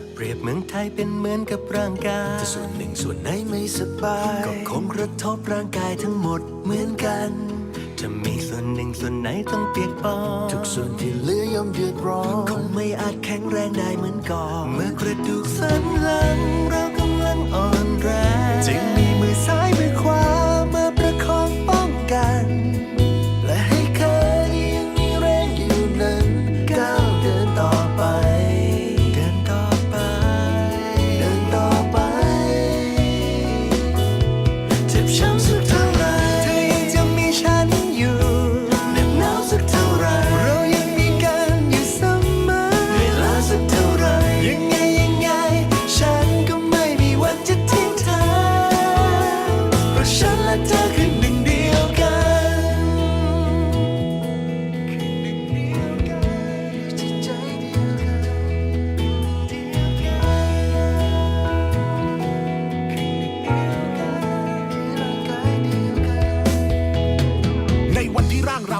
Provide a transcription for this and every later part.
ถ้าเปรียบเมืองไทยเป็นเหมือนกับร่างกาย ถ้าส่วนหนึ่งส่วนไหนไม่สบาย ก็คงกระทบร่างกายทั้งหมดเหมือนกัน ถ้ามีส่วนหนึ่งส่วนไหนต้องเปียกปอนทุกส่วนที่เหลือย่อมเดือดร้อนคงไม่อาจแข็งแรงได้เหมือนก่อน เมื่อกระดูกสันหลังเรากำลังอ่อนแรงจึงมีมือซ้ายมือขวา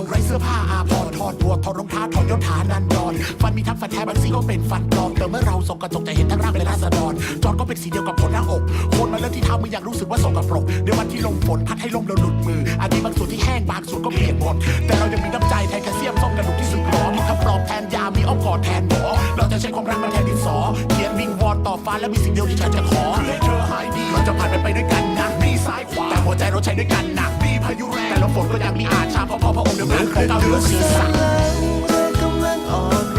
เราไร้เสื้อผ้าอาภรถอดหมวกถอดรองเท้าถอดยศฐานันดรฟันมีทั้งฟันแท้บางสีก็เป็นฟันปลอมแต่เมื่อเราส่องกระจกจะเห็นทั้งร่างเป็นราษฎรจอนก็เป็นสีเดียวกับคนหน้าอกโคนมาเลือกที่เท้ามืออยากรู้สึกว่าสกปรกในวันที่ลมฝนพัดให้ลมเราหลุดมืออันนี้บางส่วนที่แห้งบางส่วนก็เปียกหมดแต่เรายังมีน้ำใจแทนแคลเซียมส้มกระดูกที่สึกหรอมีคำปลอบแทนยามีอ้อมกอดแทนหมอเราจะใช้ความรักมาแทนดินสอเขียนวิงวอนต่อฟ้าและมีสิ่งเดียวที่ฉันจะขอคือให้เธอหายดีเราจะผ่านมันไปด้วยกันนะมีซ้ายขวาแต่หัวใจเราใช้ด้วยกันนะมีายุแรงแต่ลมฝนก็ยังมีอาชาเพราะพระองค์เดิมเดินของเราเดือดเรือสักเรากำลังอ่อน